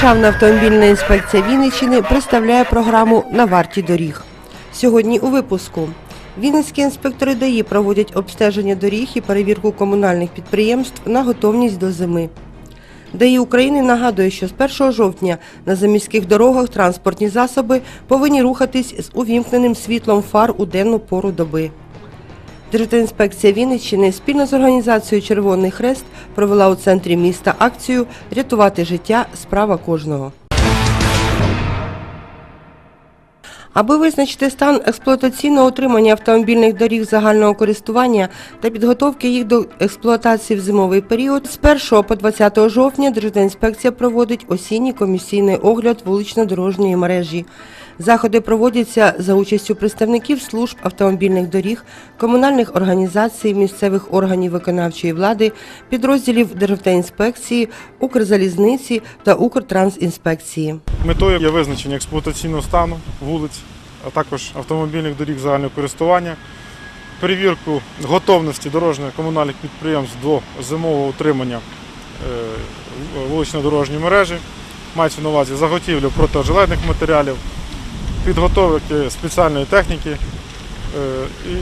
Державна автомобільна інспекція Вінниччини представляє програму на варті доріг. Сьогодні у випуску Вінницькі інспектори ДАІ проводять обстеження доріг і перевірку комунальних підприємств на готовність до зими. ДАІ України нагадує, що з 1 жовтня на заміських дорогах транспортні засоби повинні рухатись з увімкненим світлом фар у денну пору доби. Держінспекція Вінниччини спільно з організацією Червоний Хрест провела у центрі міста акцію Рятувати життя справа кожного. Аби визначити стан експлуатаційного утримання автомобільних доріг загального користування та підготовки їх до експлуатації в зимовий період, з 1 по 20 жовтня Держінспекція проводить осінній комісійний огляд вулично-дорожньої мережі. Заходи проводяться за участю представників служб автомобільних доріг, комунальних організацій, місцевих органів виконавчої влади, підрозділів Державтоінспекції, Укрзалізниці та Укртрансінспекції. Метою є визначення експлуатаційного стану вулиць, а також автомобільних доріг загального користування, перевірку готовності дорожньої комунальних підприємств до зимового утримання е, вулично-дорожньої мережі. Мається на увазі заготівлю протиожеледних матеріалів, підготовки спеціальної техніки і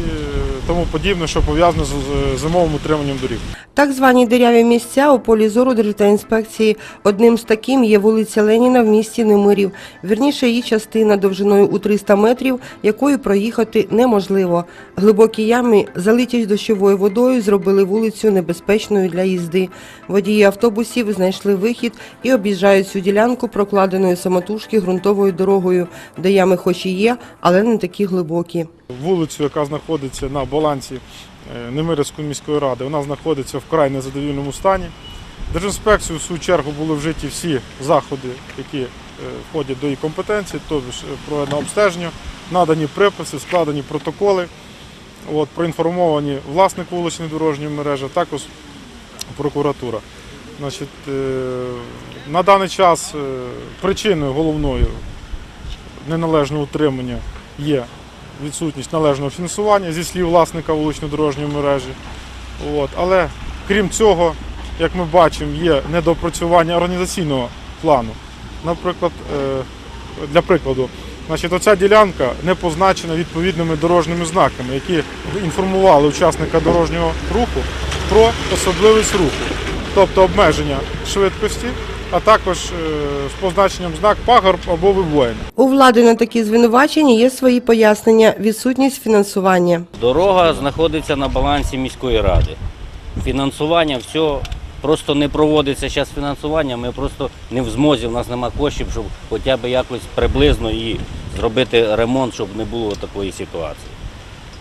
тому подібне, що пов'язане з з зимовим утриманням доріг. Так звані диряві місця у полі зору Державтоінспекції. Одним з таким є вулиця Леніна в місті Немирів. Вірніше її частина довжиною у 300 метрів, якою проїхати неможливо. Глибокі ями, залиті дощовою водою, зробили вулицю небезпечною для їзди. Водії автобусів знайшли вихід і об'їжджають цю ділянку прокладеною самотужки ґрунтовою дорогою, де ями хоч і є, але не такі глибокі. Вулицю, яка знаходиться на балансі е, Немирівської міської ради, вона знаходиться в вкрай незадовільному стані. Держінспекцію, в свою чергу, були вжиті всі заходи, які е, входять до її компетенції, тобто е, проведено обстеження, надані приписи, складені протоколи, от, проінформовані власник вуличної дорожньої мережі, також прокуратура. Значить, на даний час причиною головною неналежного утримання є відсутність належного фінансування зі слів власника вулично-дорожньої мережі. От. Але крім цього, як ми бачимо, є недопрацювання організаційного плану. Наприклад, е, для прикладу, значить, оця ділянка не позначена відповідними дорожніми знаками, які інформували учасника дорожнього руху про особливість руху, тобто обмеження швидкості, а також е, з позначенням знак пагорб або вибоїна. У влади на такі звинувачення є свої пояснення, відсутність фінансування. Дорога знаходиться на балансі міської ради. Фінансування все просто не проводиться зараз фінансування. Ми просто не в змозі, в нас нема коштів, щоб хоча б якось приблизно і зробити ремонт, щоб не було такої ситуації.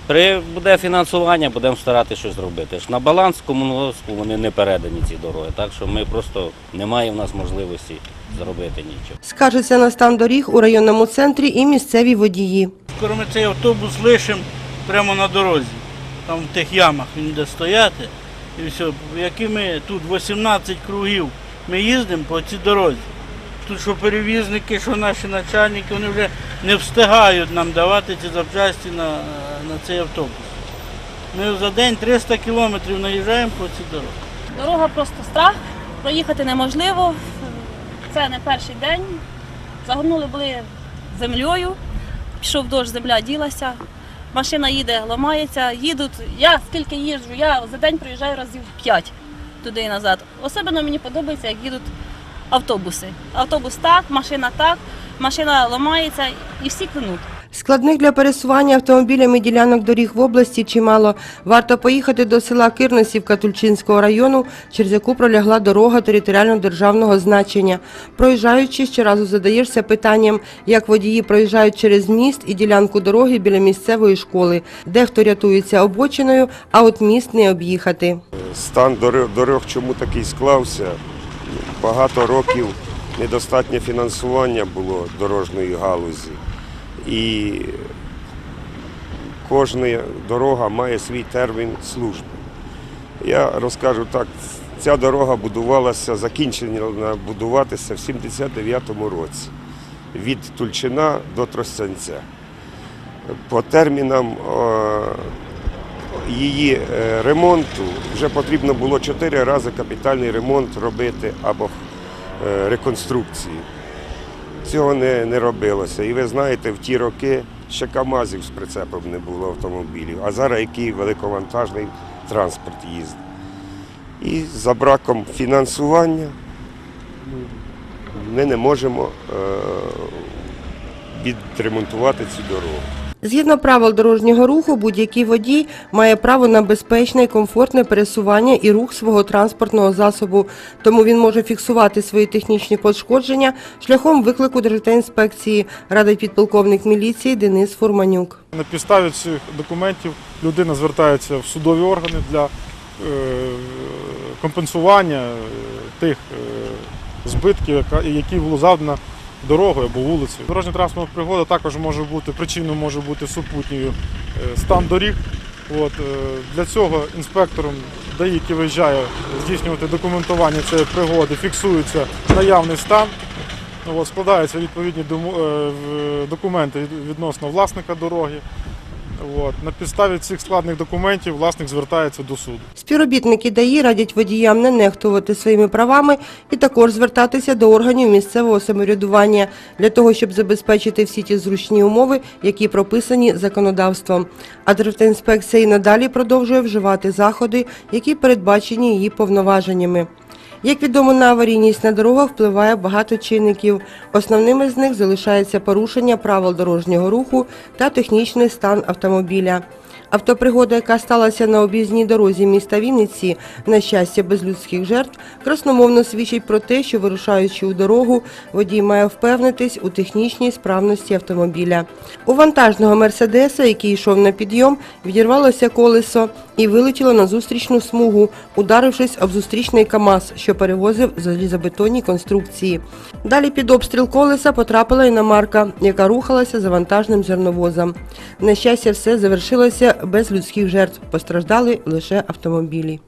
При буде фінансування, будемо старатися щось зробити. Ж На баланс комунгоспу вони не передані ці дороги, так що ми просто немає в нас можливості зробити нічого. Скаржаться на стан доріг у районному центрі і місцеві водії. Скоро ми цей автобус лишимо прямо на дорозі. Там в тих ямах він буде стояти. І все. Які ми тут 18 кругів ми їздимо по цій дорозі. Тут що перевізники, що наші начальники, вони вже не встигають нам давати ці запчасті на, на цей автобус. Ми за день 300 кілометрів наїжджаємо по цій дорозі. Дорога просто страх, проїхати неможливо. Це не перший день. Загорнули були землею, пішов дощ, земля ділася. Машина їде, ламається, їдуть. Я скільки їжджу, я за день проїжджаю разів 5 туди і назад. Особливо мені подобається, як їдуть автобуси. Автобус так, машина так, машина ламається і всі клинуть. Складних для пересування автомобілями ділянок доріг в області чимало. Варто поїхати до села Кирносівка Тульчинського району, через яку пролягла дорога територіально-державного значення. Проїжджаючи, щоразу задаєшся питанням, як водії проїжджають через міст і ділянку дороги біля місцевої школи. Дехто рятується обочиною, а от міст не об'їхати. Стан дорог, дорог чому такий склався? Багато років недостатнє фінансування було дорожньої галузі. І кожна дорога має свій термін служби. Я розкажу так, ця дорога будувалася, закінчена будуватися в 79-му році від Тульчина до Тростянця. По термінам е, її е, ремонту вже потрібно було чотири рази капітальний ремонт робити або реконструкції. Цього не, не робилося. І ви знаєте, в ті роки ще КАМАЗів з прицепом не було автомобілів, а зараз який великовантажний транспорт їздить. І за браком фінансування ми не можемо е, відремонтувати цю дорогу. Згідно правил дорожнього руху, будь-який водій має право на безпечне і комфортне пересування і рух свого транспортного засобу, тому він може фіксувати свої технічні пошкодження шляхом виклику Державтоінспекції, радить підполковник міліції Денис Фурманюк. На підставі цих документів людина звертається в судові органи для е, компенсування е, тих е, збитків, які було завдано дорогою або вулицею. Дорожня транспортна пригода також може бути причиною може бути супутньою е, стан доріг. От, е, для цього інспектором ДАІ, який виїжджає здійснювати документування цієї пригоди, фіксується наявний стан. От, складаються відповідні е, документи відносно власника дороги. От. На підставі цих складних документів власник звертається до суду. Співробітники ДАІ радять водіям не нехтувати своїми правами і також звертатися до органів місцевого самоврядування для того, щоб забезпечити всі ті зручні умови, які прописані законодавством. А Державтоінспекція і надалі продовжує вживати заходи, які передбачені її повноваженнями. Як відомо, на аварійність на дорогах впливає багато чинників. Основними з них залишається порушення правил дорожнього руху та технічний стан автомобіля. Автопригода, яка сталася на об'їзній дорозі міста Вінниці, на щастя, без людських жертв, красномовно свідчить про те, що вирушаючи у дорогу, водій має впевнитись у технічній справності автомобіля. У вантажного мерседеса, який йшов на підйом, відірвалося колесо і вилетіло на зустрічну смугу, ударившись об зустрічний КАМАЗ, що перевозив залізобетонні конструкції. Далі під обстріл колеса потрапила іномарка, яка рухалася за вантажним зерновозом. На щастя, все завершилося без людських жертв. Постраждали лише автомобілі.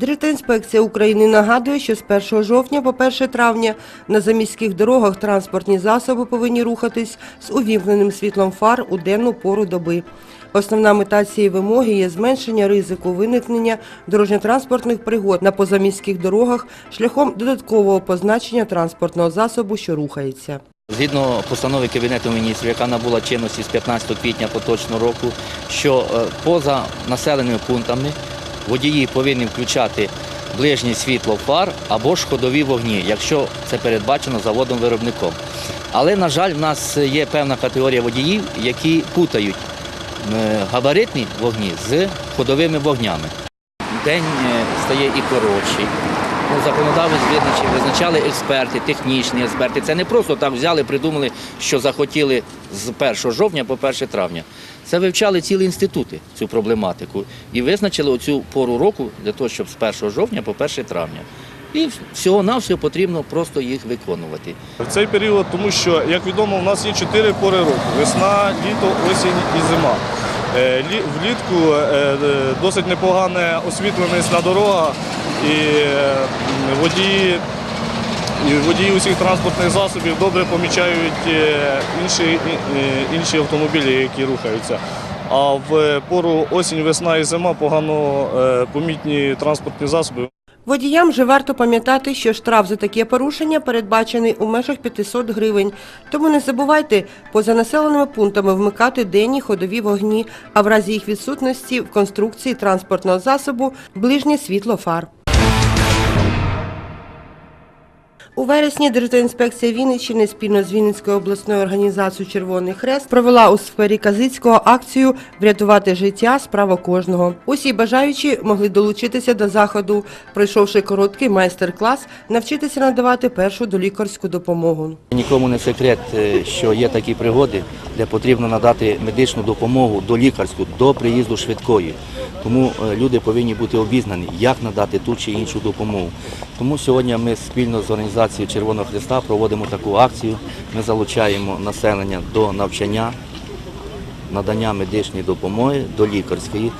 Держінспекція України нагадує, що з 1 жовтня по 1 травня на заміських дорогах транспортні засоби повинні рухатись з увімкненим світлом фар у денну пору доби. Основна мета цієї вимоги є зменшення ризику виникнення дорожньо-транспортних пригод на позаміських дорогах шляхом додаткового позначення транспортного засобу, що рухається. Згідно постанови Кабінету міністрів, яка набула чинності з 15 квітня поточного року, що е, поза населеними пунктами водії повинні включати ближнє світло фар або ж ходові вогні, якщо це передбачено заводом-виробником. Але, на жаль, в нас є певна категорія водіїв, які путають габаритні вогні з ходовими вогнями. День е, стає і коротший. Ну, законодавець визначив, визначали експерти, технічні експерти. Це не просто так взяли, придумали, що захотіли з 1 жовтня по 1 травня. Це вивчали цілі інститути, цю проблематику, і визначили оцю пору року для того, щоб з 1 жовтня по 1 травня. І всього-навсього потрібно просто їх виконувати. В цей період, тому що, як відомо, у нас є чотири пори року: весна, літо, осінь і зима. Е, Влітку е, е, досить непогана освітленість на дорогах і е, водії. І водії усіх транспортних засобів добре помічають е, інші, е, інші автомобілі, які рухаються. А в пору осінь, весна і зима погано помітні транспортні засоби. Водіям же варто пам'ятати, що штраф за таке порушення передбачений у межах 500 гривень. Тому не забувайте поза населеними пунктами вмикати денні ходові вогні, а в разі їх відсутності в конструкції транспортного засобу ближнє світло фар. У вересні Держінспекція Вінниччини спільно з Вінницькою обласною організацією Червоний Хрест провела у сфері Казицького акцію Врятувати життя справа кожного. Усі бажаючі могли долучитися до заходу, пройшовши короткий майстер-клас, навчитися надавати першу долікарську допомогу. Нікому не секрет, е, що є такі пригоди, де потрібно надати медичну допомогу до лікарську до приїзду швидкої. Тому е, люди повинні бути обізнані, як надати ту чи іншу допомогу. Тому сьогодні ми спільно з організацією Червоного Христа проводимо таку акцію. Ми залучаємо населення до навчання, надання медичної допомоги до лікарської.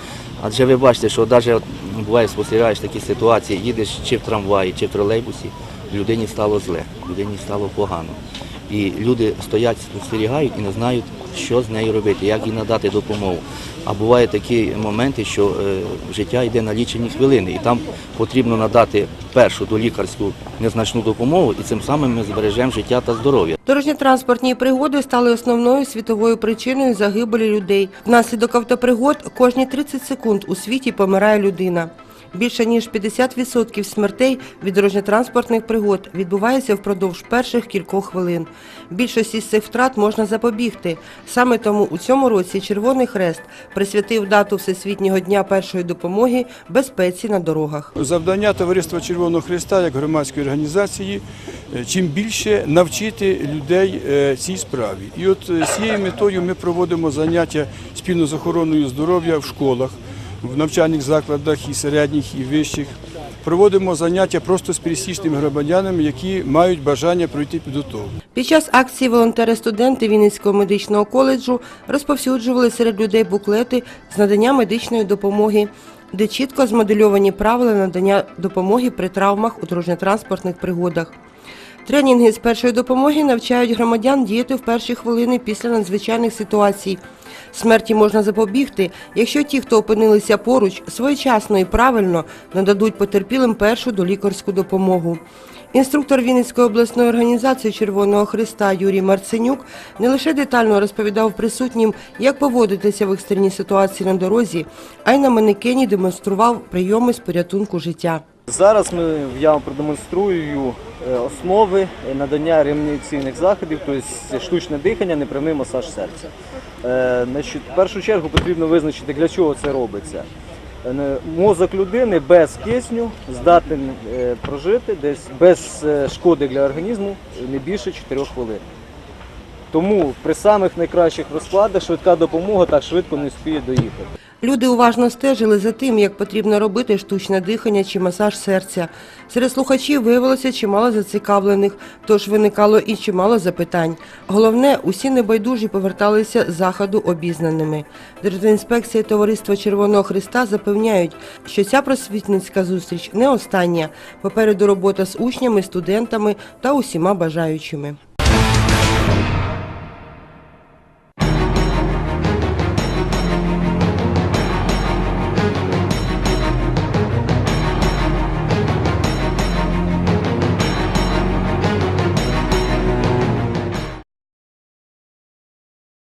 Адже ви бачите, що навіть буває спостерігаєш такі ситуації, їдеш чи в трамваї, чи в тролейбусі, людині стало зле, людині стало погано. І люди стоять, спостерігають і не знають, що з нею робити, як їй надати допомогу. А бувають такі моменти, що е, життя йде на лічені хвилини, і там потрібно надати першу долікарську незначну допомогу, і цим самим ми збережемо життя та здоров'я. Дорожньо-транспортні пригоди стали основною світовою причиною загибелі людей. Внаслідок автопригод кожні 30 секунд у світі помирає людина. Більше ніж 50% смертей від дорожньо-транспортних пригод відбувається впродовж перших кількох хвилин. Більшості з цих втрат можна запобігти. Саме тому у цьому році Червоний Хрест присвятив дату Всесвітнього дня першої допомоги безпеці на дорогах. Завдання Товариства Червоного Христа як громадської організації е, чим більше навчити людей е, цій справі. І от е, з цією метою ми проводимо заняття спільно з охороною здоров'я в школах, в навчальних закладах і середніх, і вищих. Проводимо заняття просто з пересічними громадянами, які мають бажання пройти підготовку. Під час акції волонтери-студенти Вінницького медичного коледжу розповсюджували серед людей буклети з надання медичної допомоги, де чітко змодельовані правила надання допомоги при травмах у дорожньо-транспортних пригодах. Тренінги з першої допомоги навчають громадян діяти в перші хвилини після надзвичайних ситуацій. Смерті можна запобігти, якщо ті, хто опинилися поруч, своєчасно і правильно нададуть потерпілим першу долікарську допомогу. Інструктор Вінницької обласної організації Червоного Христа Юрій Марценюк не лише детально розповідав присутнім, як поводитися в екстреній ситуації на дорозі, а й на манекені демонстрував прийоми з порятунку життя. Зараз ми, я вам продемонструю е, основи надання реанімаційних заходів, тобто штучне дихання, непрямий масаж серця. Е, Значить, в першу чергу потрібно визначити, для чого це робиться. Е, Мозок людини без кисню здатен е, прожити десь без е, шкоди для організму не більше 4 хвилин. Тому при самих найкращих розкладах швидка допомога так швидко не встигає доїхати. Люди уважно стежили за тим, як потрібно робити штучне дихання чи масаж серця. Серед слухачів виявилося чимало зацікавлених, тож виникало і чимало запитань. Головне, усі небайдужі поверталися з заходу обізнаними. Держінспекція Товариства Червоного Христа запевняють, що ця просвітницька зустріч не остання. Попереду робота з учнями, студентами та усіма бажаючими.